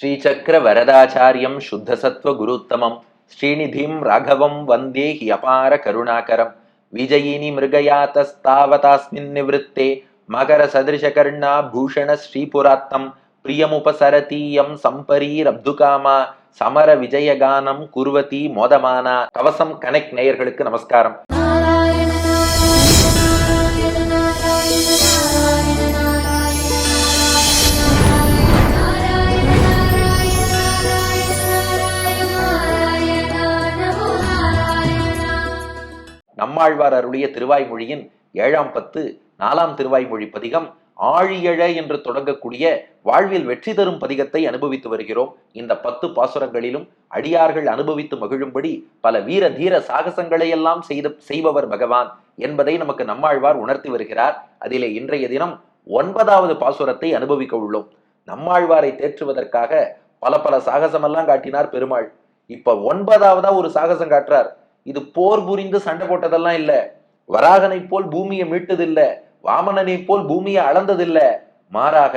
ஸ்ரீசக்கர வரதாச்சாரியம் சுத்தசத்வ குருத்தமம் ஸ்ரீநிதிம் ராகவம் வந்தே he அபார கருணாகரம் விஜயினி மிருகயாத்தஸ்தாவதாஸ்மின் நிவத்தே மகர சதிருஷகர்ணா பூஷண ஸ்ரீபுராத்தம் பிரியமுபசரதீயம் சம்பரீரப்துகாமா சமர விஜயகானம் குர்வதி மோதமானா கவசம் connect நேயர்களுக்கு நமஸ்காரம். நம்மாழ்வார் அருளிய திருவாய்மொழியின் ஏழாம் பத்து நாலாம் திருவாய்மொழி பதிகம் ஆழியழ என்று தொடங்கக்கூடிய வாழ்வில் வெற்றி தரும் பதிகத்தை அனுபவித்து வருகிறோம். இந்த பத்து பாசுரங்களிலும் அடியார்கள் அனுபவித்து மகிழும்படி பல வீர தீர சாகசங்களை எல்லாம் செய்த செய்பவர் பகவான் என்பதை நமக்கு நம்மாழ்வார் உணர்த்தி வருகிறார். அதிலே இன்றைய தினம் ஒன்பதாவது பாசுரத்தை அனுபவிக்க உள்ளோம். நம்மாழ்வாரை தேற்றுவதற்காக பல பல சாகசமெல்லாம் காட்டினார் பெருமாள். இப்ப ஒன்பதாவதா ஒரு சாகசம் காட்டுறார். இது போர் புரிந்து சண்டை போட்டதெல்லாம் இல்ல. வராகனை போல் பூமியை மீட்டதில்ல. வாமனனை போல் பூமியை அளந்ததில்ல. மாறாக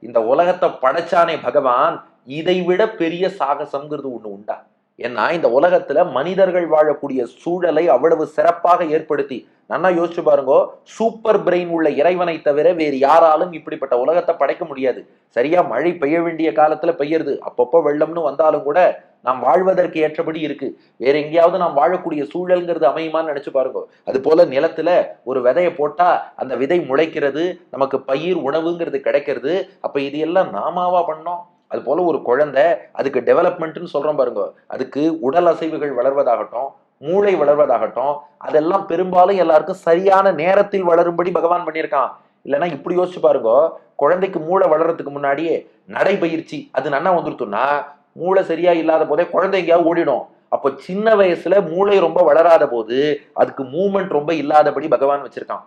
இந்த உலகத்தை படைச்சானே பகவான் இதை விட பெரிய சாகசம்ங்கிறது ஒண்ணு உண்டா? ஏன்னா இந்த உலகத்துல மனிதர்கள் வாழக்கூடிய சூழலை அவ்வளவு சிறப்பாக ஏற்படுத்தி நல்லா யோசிச்சு பாருங்க. சூப்பர் பிரெயின் உள்ள இறைவனை தவிர வேறு யாராலும் இப்படிப்பட்ட உலகத்தை படைக்க முடியாது. சரியா மழை பெய்ய வேண்டிய காலத்துல பெய்யறது. அப்பப்போ வெள்ளம்னு வந்தாலும் கூட நாம் வாழ்வதற்கு ஏற்றபடி இருக்கு. வேற எங்கேயாவது நாம் வாழக்கூடிய சூழல்ங்கிறது அமையுமான்னு நினைச்சு பாருங்க. அது போல நிலத்துல ஒரு விதையை போட்டா அந்த விதை முளைக்கிறது நமக்கு பயிர் உணவுங்கிறது கிடைக்கிறது. அப்ப இது எல்லாம் நாமாவா பண்ணோம்? அது போல ஒரு குழந்தை அதுக்கு டெவலப்மெண்ட்னு சொல்றோம் பாருங்க. அதுக்கு உடல் அசைவுகள் வளர்வதாகட்டும் மூளை வளர்வதாகட்டும் அதெல்லாம் பெரும்பாலும் எல்லாருக்கும் சரியான நேரத்தில் வளரும்படி பகவான் பண்ணியிருக்கான். இல்லைன்னா இப்படி யோசிச்சு பாருங்க குழந்தைக்கு மூளை வளர்றதுக்கு முன்னாடியே நடைபயிற்சி அது நன்னா வந்துருத்துன்னா மூளை சரியா இல்லாத போதே குழந்தை எங்கேயாவது ஓடிடும். அப்போ சின்ன வயசுல மூளை ரொம்ப வளராத போது அதுக்கு மூமெண்ட் ரொம்ப இல்லாதபடி பகவான் வச்சிருக்கான்.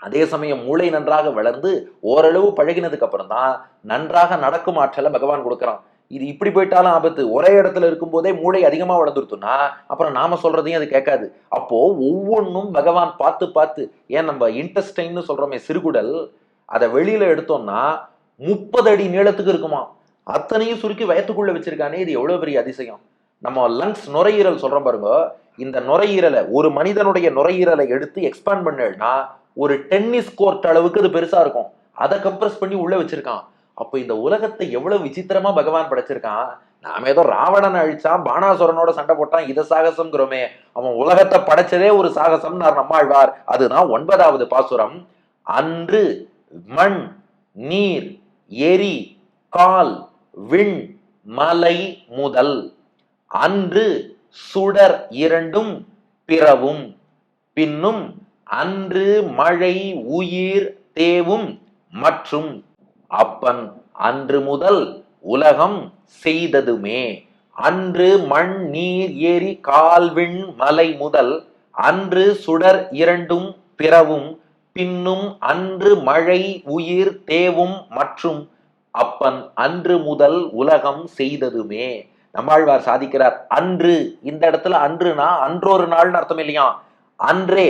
அதே சமயம் மூளை நன்றாக வளர்ந்து ஓரளவு பழகினதுக்கு அப்புறம் தான் நன்றாக நடக்கும் ஆற்றலை பகவான் கொடுக்குறான். இது இப்படி போயிட்டாலும் ஆபத்து. ஒரே இடத்துல இருக்கும்போதே மூளை அதிகமாக வளர்ந்துருத்துன்னா அப்புறம் நாம சொல்றதையும் அது கேட்காது. அப்போ ஒவ்வொன்றும் பகவான் பார்த்து பார்த்து ஏன் நம்ம இன்டெஸ்டைன்னு சொல்றோமே சிறுகுடல் அதை வெளியில எடுத்தோம்னா முப்பது அடி நீளத்துக்கு இருக்குமா? அத்தனையும் சுருக்கி வயத்துக்குள்ள வச்சிருக்கானே இது எவ்வளவு பெரிய அதிசயம். நம்ம லங்ஸ் நுரையீரல் சொல்றோம் பாருங்க. இந்த நுரையீரலை ஒரு மனிதனுடைய நுரையீரலை எடுத்து எக்ஸ்பேண்ட் பண்ணா ஒரு டென்னிஸ் கோர்ட் அளவுக்கு அது பெருசா இருக்கும். அதை கம்ப்ரஸ் பண்ணி உள்ள வச்சிருக்கான். அப்போ இந்த உலகத்தை எவ்வளவு விசித்திரமா பகவான் படைச்சிருக்கான்? நாம ஏதோ ராவணன் அழிச்சான் பானாசுரனோட சண்டை போட்டான் இதை சாகசம்ங்கிறோமே. அவன் உலகத்தை படைச்சதே ஒரு சாகசம்னார் நம்மாழ்வார். அதுதான் ஒன்பதாவது பாசுரம். அன்று மண் நீர் எரி கால் விண் மலை முதல். அன்று சுடர் இரண்டும் பிறவும். பின்னும் அன்று மழை உயிர் தேவும் மற்றும் அப்பன் அன்று முதல் உலகம் செய்ததுமே அன்று மண் நீர் ஏரி கால்விண் மலை முதல் அன்று சுடர் இரண்டும் பிறவும் பின்னும் அன்று மழை உயிர் தேவும் மற்றும் அப்பன் அன்று முதல் உலகம் செய்ததுமே. நம்மாழ்வார் சாதிக்கிறார் அன்று இந்த இடத்துல அன்றுனா அன்றொரு நாள்னு அர்த்தம் இல்லையா? அன்றே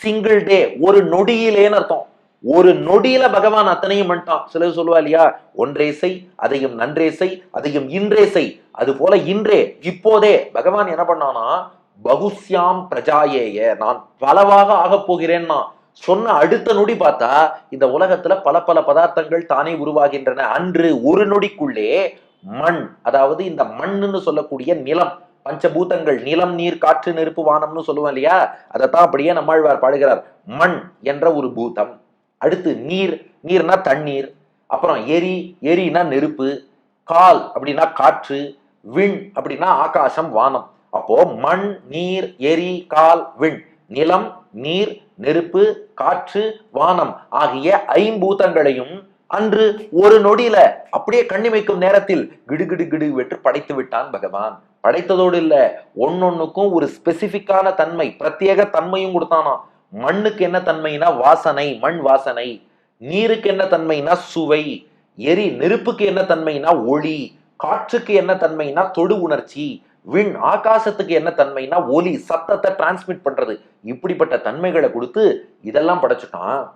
சிங்கிள் டே ஒரு நொடியிலேன்னு அர்த்தம். ஒரு நொடியில பகவான் அத்தனையும் பண்ணிட்டான். சிலர் சொல்லுவா இல்லையா ஒன்றே செய் அதையும் நன்றே செய் அதையும் இன்றே செய். அது போல இன்றே இப்போதே பகவான் என்ன பண்ணானா பகுஸ்யாம் பிரஜாயேய நான் பலவாக ஆகப் போகிறேன்னா சொன்ன அடுத்த நொடி பார்த்தா இந்த உலகத்துல பல பல பதார்த்தங்கள் தானே உருவாகின்றன. அன்று ஒரு நொடிக்குள்ளே மண் அதாவது இந்த மண்ணுன்னு சொல்லக்கூடிய நிலம் பஞ்சபூதங்கள் நிலம் நீர் காற்று நெருப்பு வானம்னு சொல்லுவோம் இல்லையா? அதைத்தான் அப்படியே நம்மாழ்வார் பாடுகிறார். மண் என்ற ஒரு பூதம். அடுத்து நீர் நீர்னா தண்ணீர் அப்புறம் எரி எரினா நெருப்பு கால் அப்படின்னா காற்று விண் அப்படின்னா ஆகாசம் வானம். அப்போ மண் நீர் எரி கால் விண். நிலம் நீர் நெருப்பு காற்று வானம் ஆகிய ஐம்பூதங்களையும் அன்று ஒரு நொடியில அப்படியே கண்ணிமைக்கும் நேரத்தில் கிடுகிடு கிடு வெற்று படைத்து விட்டான் பகவான். படைத்ததோடு இல்ல ஒன்னொன்னுக்கும் ஒரு ஸ்பெசிபிக்கான தன்மை பிரத்யேக தன்மையும் கொடுத்தானா மண்ணுக்கு என்ன தன்மைனா வாசனை மண் வாசனை. நீருக்கு என்ன தன்மைனா சுவை. எரி நெருப்புக்கு என்ன தன்மைனா ஒளி. காற்றுக்கு என்ன தன்மைனா தொடு உணர்ச்சி. விண் ஆகாசத்துக்கு என்ன தன்மைனா ஒலி. சத்தத்தை டிரான்ஸ்மிட் பண்றது. இப்படிப்பட்ட தன்மைகளை கொடுத்து இதெல்லாம் படைச்சிட்டான்.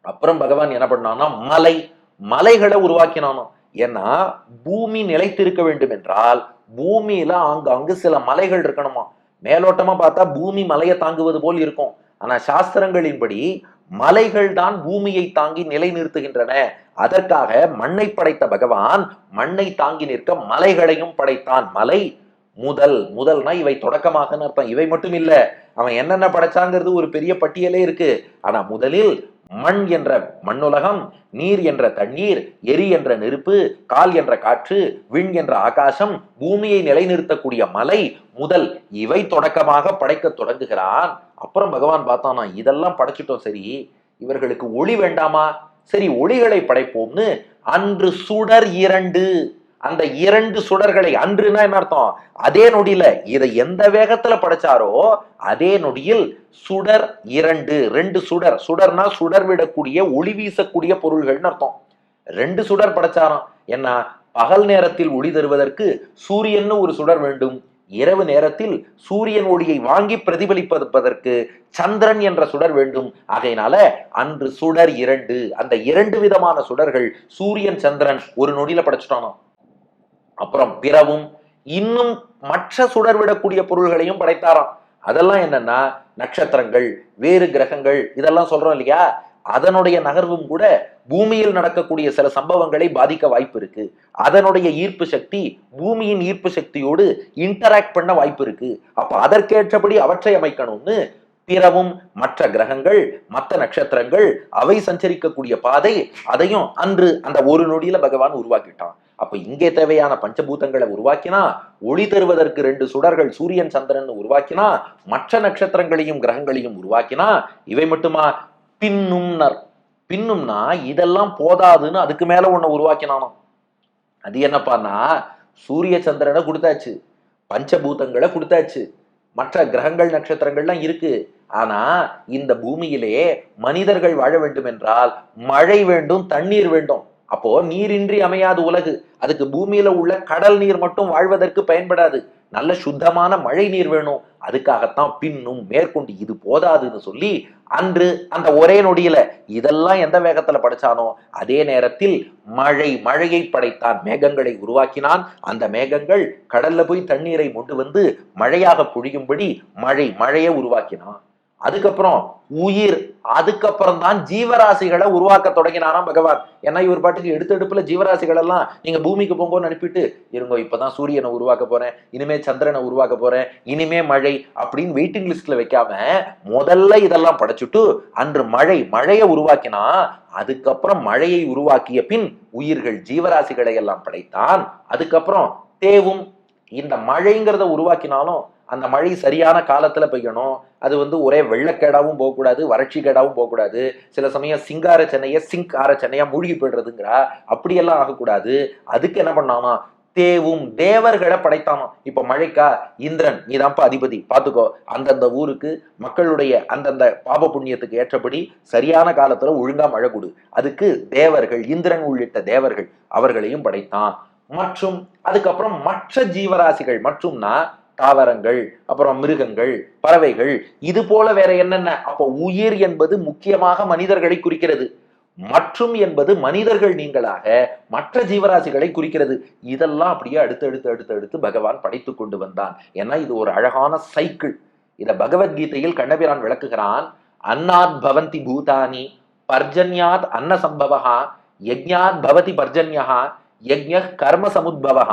அப்புறம் பகவான் என்ன பண்ணான்னா மலை மலைகளை உருவாக்கினானோ. ஏன்னா பூமி நிலைத்திருக்க வேண்டும் என்றால் பூமியில ஆங்காங்கு சில மலைகள் இருக்கணுமா? மேலோட்டமா பார்த்தா பூமி மலையை தாங்குவது போல் இருக்கும். ஆனா சாஸ்திரங்களின்படி மலைகள் தான் பூமியை தாங்கி நிலைநிறுத்துகின்றன. அதற்காக மண்ணை படைத்த பகவான் மண்ணை தாங்கி நிற்க மலைகளையும் படைத்தான். மலை முதல் முதல்னா இவை தொடக்கமாக அர்த்தம். இவை மட்டும் இல்ல அவன் என்னென்ன படைச்சாங்கிறது ஒரு பெரிய பட்டியலே இருக்கு. ஆனா முதலில் மண் என்ற மண்ணுலகம் நீர் என்ற தண்ணீர் எரி என்ற நெருப்பு கால் என்ற காற்று விண் என்ற ஆகாசம் பூமியை நிலைநிறுத்தக்கூடிய மலை முதல் இவை தொடக்கமாக படைக்க தொடங்குகிறான் அப்புறம் பகவான் பார்த்தானா இதெல்லாம் படைச்சிட்டோம் சரி. இவர்களுக்கு ஒளி வேண்டாமா? சரி ஒளிகளை படைப்போம்னு. அன்று சுடர் இரண்டு. அந்த இரண்டு சுடர்களை அன்றுனா என்ன அர்த்தம்? அதே நொடியில இதை எந்த வேகத்துல படைச்சாரோ அதே நொடியில் சுடர் இரண்டு ரெண்டு சுடர். சுடர்னா சுடர் விடக்கூடிய ஒளி வீசக்கூடிய பொருள்கள்னு அர்த்தம். ரெண்டு சுடர் படைச்சாராம். என்ன? பகல் நேரத்தில் ஒளி தருவதற்கு சூரியன்னு ஒரு சுடர் வேண்டும். இரவு நேரத்தில் சூரியன் ஒளியை வாங்கி பிரதிபலிப்பதற்கு சந்திரன் என்ற சுடர் வேண்டும். ஆகையினால அன்று சுடர் இரண்டு. அந்த இரண்டு விதமான சுடர்கள் சூரியன் சந்திரன் ஒரு நொடியில படைச்சிட்டானோ அப்புறம் பிறவும் இன்னும் மற்ற சுடர் விடக்கூடிய பொருள்களையும் படைத்தாராம். அதெல்லாம் என்னன்னா நட்சத்திரங்கள் வேறு கிரகங்கள் இதெல்லாம் சொல்றோம் இல்லையா? அதனுடைய நகர்வும் கூட பூமியில் நடக்கக்கூடிய சில சம்பவங்களை பாதிக்க வாய்ப்பு இருக்கு. அதனுடைய ஈர்ப்பு சக்தி பூமியின் ஈர்ப்பு சக்தியோடு இன்டராக்ட் பண்ண வாய்ப்பு இருக்கு. அப்ப அதற்கேற்றபடி அவற்றை அமைக்கணும்னு பிறவும் மற்ற கிரகங்கள் மற்ற நட்சத்திரங்கள் அவை சஞ்சரிக்கக்கூடிய பாதை அதையும் அன்று அந்த ஒரு நொடியில பகவான் உருவாக்கிட்டான். அப்ப இங்கே தேவையான பஞ்சபூதங்களை உருவாக்கினா ஒளி தருவதற்கு ரெண்டு சுடர்கள் சூரியன் சந்திரன் உருவாக்கினா மற்ற நட்சத்திரங்களையும் கிரகங்களையும் உருவாக்கினா இவை மட்டுமா? பின்னும்னர். பின்னும்னா இதெல்லாம் போதாதுன்னு அதுக்கு மேல ஒண்ணு உருவாக்கினானோ. அது என்னப்பான்னா சூரிய சந்திரனை கொடுத்தாச்சு. பஞ்சபூதங்களை கொடுத்தாச்சு. மற்ற கிரகங்கள் நட்சத்திரங்கள்லாம் இருக்கு. ஆனா இந்த பூமியிலே மனிதர்கள் வாழ வேண்டும் என்றால் மழை வேண்டும் தண்ணீர் வேண்டும். அப்போ நீரின்றி அமையாது உலகு. அதுக்கு பூமியில உள்ள கடல் நீர் மட்டும் வாழ்வதற்கு பயன்படாது. நல்ல சுத்தமான மழை நீர் வேணும். அதுக்காகத்தான் பின்னும் மேற்கொண்டு இது போதாதுன்னு சொல்லி அன்று அந்த ஒரே நொடியில இதெல்லாம் எந்த வேகத்துல படைச்சானோ அதே நேரத்தில் மழை மழையை படைத்தான். மேகங்களை உருவாக்கினான். அந்த மேகங்கள் கடல்ல போய் தண்ணீரை கொண்டு வந்து மழையாக பொழியும்படி மழை மழையை உருவாக்கினான். அதுக்கப்புறம் உயிர் அதுக்கப்புறம் தான் ஜீவராசிகளை உருவாக்க தொடங்கினாராம் பகவான். ஏன்னா இவர் பாட்டுக்கு எடுத்தெடுப்புல ஜீவராசிகள் எல்லாம் நீங்க பூமிக்கு போங்கன்னு அனுப்பிட்டு இருங்கோ இப்பதான் சூரியனை உருவாக்க போறேன் இனிமே சந்திரனை உருவாக்க போறேன் இனிமே மழை அப்படின்னு வெயிட்டிங் லிஸ்ட்ல வைக்காம முதல்ல இதெல்லாம் படைச்சுட்டு அன்று மழை மழையை உருவாக்கினா அதுக்கப்புறம் மழையை உருவாக்கிய பின் உயிர்கள் ஜீவராசிகளை எல்லாம் படைத்தான். அதுக்கப்புறம் தேவும் இந்த மழைங்கிறத உருவாக்கினாலும் அந்த மழை சரியான காலத்தில் பெய்யணும். அது வந்து ஒரே வெள்ளக்கேடாகவும் போகக்கூடாது வறட்சி கேடாகவும் போகக்கூடாது. சில சமயம் சிங்கார சென்னையை சிங்க் ஆர சென்னையாக மூழ்கி போயிடுறதுங்கிறா? அப்படியெல்லாம் ஆகக்கூடாது. அதுக்கு என்ன பண்ணாமா தேவும் தேவர்களை படைத்தானாம். இப்ப மழைக்கா இந்திரன் நீதான்ப்பா அதிபதி. பாத்துக்கோ அந்தந்த ஊருக்கு மக்களுடைய அந்தந்த பாப புண்ணியத்துக்கு ஏற்றபடி சரியான காலத்துல ஒழுங்கா மழை கொடு. அதுக்கு தேவர்கள் இந்திரன் உள்ளிட்ட தேவர்கள் அவர்களையும் படைத்தான். மற்றும் அதுக்கப்புறம் மற்ற ஜீவராசிகள் மற்றும்னா தாவரங்கள் அப்புறம் மிருகங்கள் பறவைகள் இது போல வேற என்னென்ன? அப்போ உயிர் என்பது முக்கியமாக மனிதர்களை குறிக்கிறது. மற்றும் என்பது மனிதர்கள் நீங்களாக மற்ற ஜீவராசிகளை குறிக்கிறது. இதெல்லாம் அப்படியே அடுத்து அடுத்து அடுத்து அடுத்து பகவான் படைத்து கொண்டு வந்தான். ஏன்னா இது ஒரு அழகான சைக்கிள் இத பகவத்கீதையில் கண்ணபிரான் விளக்குகிறான் அன்னாத் பவந்தி பூதானி பர்ஜன்யாத் அன்ன சம்பவகா யஜ்ஞாத் பவதி பர்ஜன்யா யஜ்ஞ கர்ம சமுத்பவா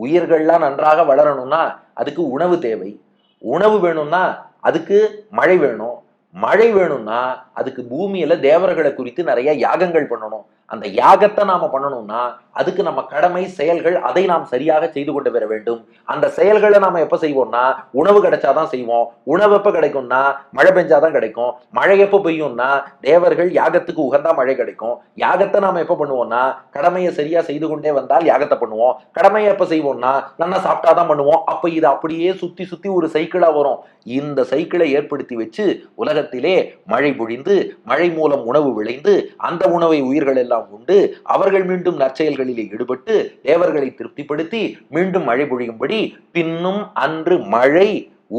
உயிர்கள்லாம் நன்றாக வளரணும்னா அதுக்கு உணவு தேவை. உணவு வேணும்னா அதுக்கு மழை வேணும். மழை வேணும்னா அதுக்கு பூமியில தேவர்களை குறித்து நிறைய யாகங்கள் பண்ணணும். அந்த யாகத்தை நாம பண்ணணும்னா அதுக்கு நம்ம கடமை செயல்கள் அதை நாம் சரியாக செய்து கொண்டு வர வேண்டும். அந்த செயல்களை நாம எப்ப செய்வோம்னா உணவு கிடைச்சாதான் செய்வோம். உணவு எப்ப கிடைக்கும்னா மழை பெஞ்சாதான் கிடைக்கும். மழை எப்ப பெய்யும்னா தேவர்கள் யாகத்துக்கு உகந்தா மழை கிடைக்கும். யாகத்தை நாம எப்ப பண்ணுவோம்னா கடமையை சரியா செய்து கொண்டே வந்தால் யாகத்தை பண்ணுவோம். கடமையை எப்ப செய்வோம்னா நல்லா சாப்பிட்டாதான் பண்ணுவோம். அப்ப இது அப்படியே சுத்தி சுத்தி ஒரு சைக்கிளா வரும். இந்த சைக்கிளை ஏற்படுத்தி வச்சு உலகத்திலே மழை பொழிந்து மழை மூலம் உணவு விளைந்து அந்த உணவை உயிர்கள் எல்லாம் உண்டு அவர்கள் மீண்டும் நற்செயல்களிலே ஈடுபட்டு தேவர்களை திருப்திப்படுத்தி மீண்டும் மழை பொழியும்படி பின்னும் அன்று மழை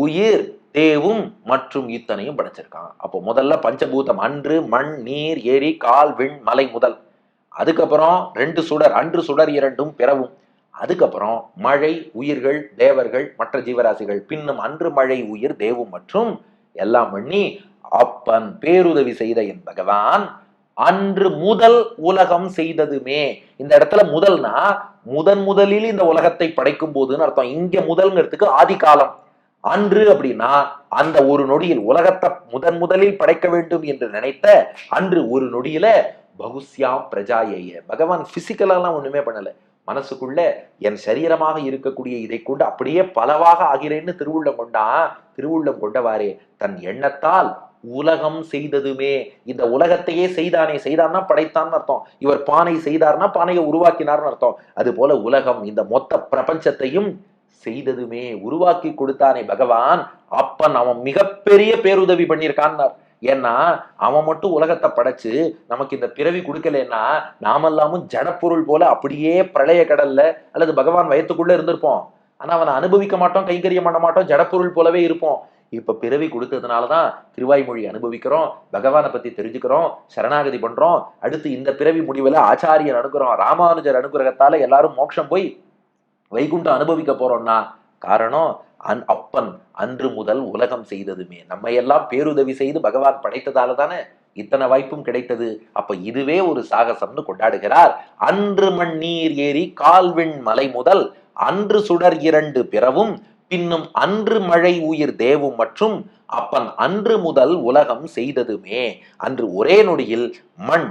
உயிர் தேவும் மற்றும் இத்தனையும் படைச்சிருக்கான். அப்போ முதல்ல பஞ்சபூதம் அன்று மண் நீர் எரி கால் விண் மலை முதல். அதுக்கப்புறம் ரெண்டு சுடர் அன்று சுடர் இரண்டும் பிறவும். அதுக்கப்புறம் மழை உயிர்கள் தேவர்கள் மற்ற ஜீவராசிகள் பின்னும் அன்று மழை உயிர் தேவும் மற்றும் எல்லாம் பண்ணி அப்பன் பேருதவி செய்த என் பகவான் அன்று முதல் உலகம் செய்ததுமே. இந்த இடத்துல முதல்னா முதன் முதலில் இந்த உலகத்தை படைக்கும் போதுன்னு அர்த்தம். இங்க முதல்ங்கிறதுக்கு ஆதி காலம். அன்று அப்படின்னா அந்த ஒரு நொடியில் உலகத்தை முதன் முதலில் படைக்க வேண்டும் என்று நினைத்த அன்று ஒரு நொடியில பகுஸ்யாம் பிரஜாயைய. பகவான் பிசிக்கலாலாம் ஒண்ணுமே பண்ணல. மனசுக்குள்ள என் சரீரமாக இருக்கக்கூடிய இதை கொண்டு அப்படியே பலவாக ஆகிறேன்னு திருவுள்ளம் கொண்டான் திருவுள்ளம் கொண்டவாறே. தன் எண்ணத்தால் உலகம் செய்ததுமே இந்த உலகத்தையே செய்தானே செய்தான்னா படைத்தான்னு அர்த்தம். இவர் பானை செய்தார்னா பானையை உருவாக்கினார்னு அர்த்தம். அது போல உலகம் இந்த மொத்த பிரபஞ்சத்தையும் செய்ததுமே உருவாக்கி கொடுத்தானே பகவான். அப்பன் அவன் மிகப்பெரிய பேருதவி பண்ணியிருக்கான்னார். ஏன்னா அவன் மட்டும் உலகத்தை படைச்சு நமக்கு இந்த பிறவி கொடுக்கலன்னா நாமெல்லாமும் ஜடப்பொருள் போல அப்படியே பிரளய கடல்ல அல்லது பகவான் வயத்துக்குள்ள இருந்திருப்போம். ஆனா அவனை அனுபவிக்க மாட்டோம் கைங்கரியம் பண்ண மாட்டோம் ஜடப்பொருள் போலவே இருப்போம். இப்ப பிறவி கொடுத்ததுனால தான் திருவாய்மொழி அனுபவிக்கிறோம் பகவானை பத்தி தெரிஞ்சுக்கிறோம் சரணாகதி பண்றோம். அடுத்து இந்த பிறவி முடிவில் ஆச்சாரியர் அனுப்புறோம் ராமானுஜர் அனுகிரகத்தால எல்லாரும் மோட்சம் போய் வைகுண்டம் அனுபவிக்க போறோம்னா காரணம் அன் அப்பன் அன்று முதல் உலகம் செய்ததுமே. நம்ம எல்லாம் பேருதவி செய்து பகவான் படைத்ததால தானே இத்தனை வாய்ப்பும் கிடைத்தது. அப்ப இதுவே ஒரு சாகசம்னு கொண்டாடுகிறார். அன்று மண்ணீர் ஏறி கால்விண் மலை முதல் அன்று சுடர் இரண்டு பிறவும் பின்னும் அன்று மழை உயிர் தேவும் மற்றும் அப்பன் அன்று முதல் உலகம் செய்ததுமே. அன்று ஒரே நொடியில் மண்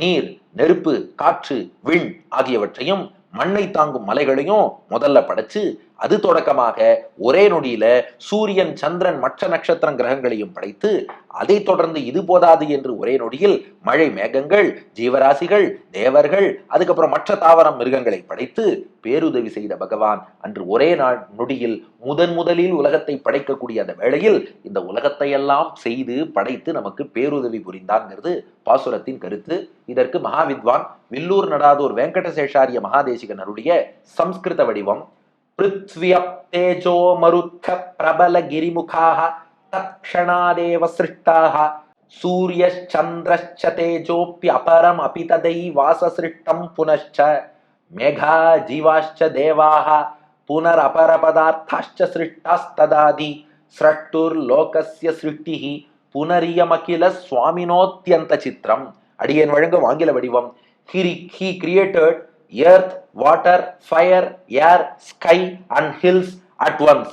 நீர் நெருப்பு காற்று விண் ஆகியவற்றையும் மண்ணை தாங்கும் மலைகளையும் முதல்ல படைச்சு அது தொடக்கமாக ஒரே நொடியில சூரியன் சந்திரன் மற்ற நட்சத்திரம் கிரகங்களையும் படைத்து அதை தொடர்ந்து இது போதாது என்று ஒரே நொடியில் மழை மேகங்கள் ஜீவராசிகள் தேவர்கள் அதுக்கப்புறம் மற்ற தாவரம் மிருகங்களை படைத்து பேருதவி செய்த பகவான் அன்று ஒரே நாள் நொடியில் முதன் முதலில் உலகத்தை படைக்கக்கூடிய அந்த வேளையில் இந்த உலகத்தை எல்லாம் செய்து படைத்து நமக்கு பேருதவி புரிந்தாங்கிறது பாசுரத்தின் கருத்து. இதற்கு மகாவித்வான் வில்லூர் நடாதூர் வெங்கடசேஷாரிய மகாதேசிகனருடைய சம்ஸ்கிருத வடிவம் பிருத்வியப்தேஜோ மருத்த பிரபல கிரிமுகாக தத்ஷணாதேவ சிருஷ்டாக சூரியச்சந்திரச்ச தேஜோப்பி அபரம் அபி ததை வாசசிருஷ்டம் புனஷ்ச மேகா ஜீவாஷ்ச தேவாக புனரபரபதார்த்தாஷ்ச சிருஷ்டாஸ்ததாதி ஸ்ரட்டுர்லோகஸ்ய சிருஷ்டிஹி புனரியமகில சுவாமினோத்தியந்த சித்திரம் அடியன் வழங்கும் ஆங்கில வடிவம் he he created earth, water, fire, air, sky, and hills at once.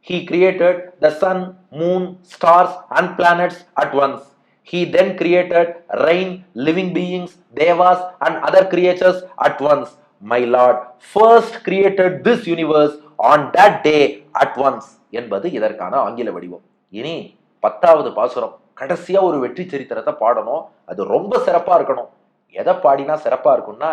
He created the sun, moon, stars, and planets at once. He then created rain, living beings, devas, and other creatures at once. My Lord first created this universe on that day at once என்பது இதற்கான ஆங்கில வடிவம் இனி பத்தாவது பாசுரம் கடைசியா ஒரு வெற்றி சரித்திரத்தை பாடணும் அது ரொம்ப சிறப்பா இருக்கணும் எதை பாடினா சிறப்பா இருக்கும்னா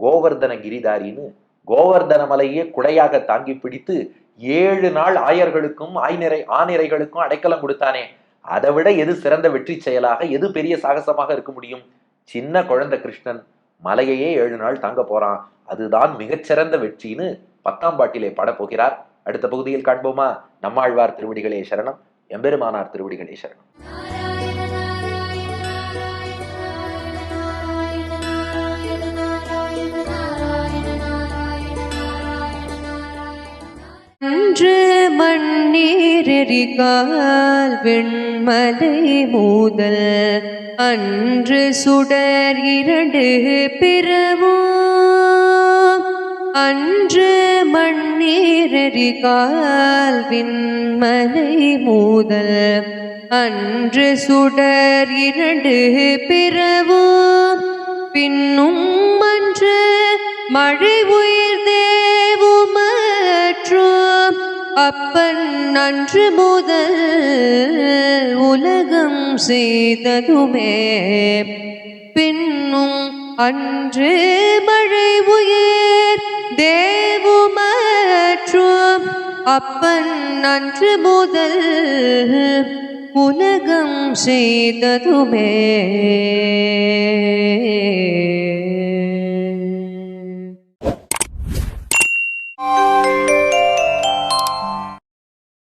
கோவர்தன கிரிதாரின்னு கோவர்தன மலையே குடையாக தாங்கி பிடித்து ஏழு நாள் ஆயர்களுக்கும் ஆய்நிறை ஆநிறைகளுக்கும் அடைக்கலம் கொடுத்தானே. அதை விட எது சிறந்த வெற்றி செயலாக எது பெரிய சாகசமாக இருக்க முடியும்? சின்ன குழந்தை கிருஷ்ணன் மலையையே ஏழு நாள் தாங்க போறான். அதுதான் மிகச்சிறந்த வெற்றின்னு பத்தாம் பாட்டிலே படப்போகிறார். அடுத்த பகுதியில் காண்போமா? நம்மாழ்வார் திருவடிகளே சரணம். எம்பெருமானார் திருவடிகளே சரணம். அன்று மண்ணீரெறிகால் வெண்மலை மூதல். அன்று சுடர் இரண்டு பிறவோ அன்று மண்ணீரெறிகால் விண்மலை மூதல். அன்று சுடர் இரண்டு பிறவோ பின்னும் அன்று மழை உயிர் அப்பன் நன்று முதல் உலகம் செய்ததுமே. பின்னும் அன்று மழை உயர் தேவுமற்றும் அப்பன் நன்று முதல் உலகம் செய்ததுமே.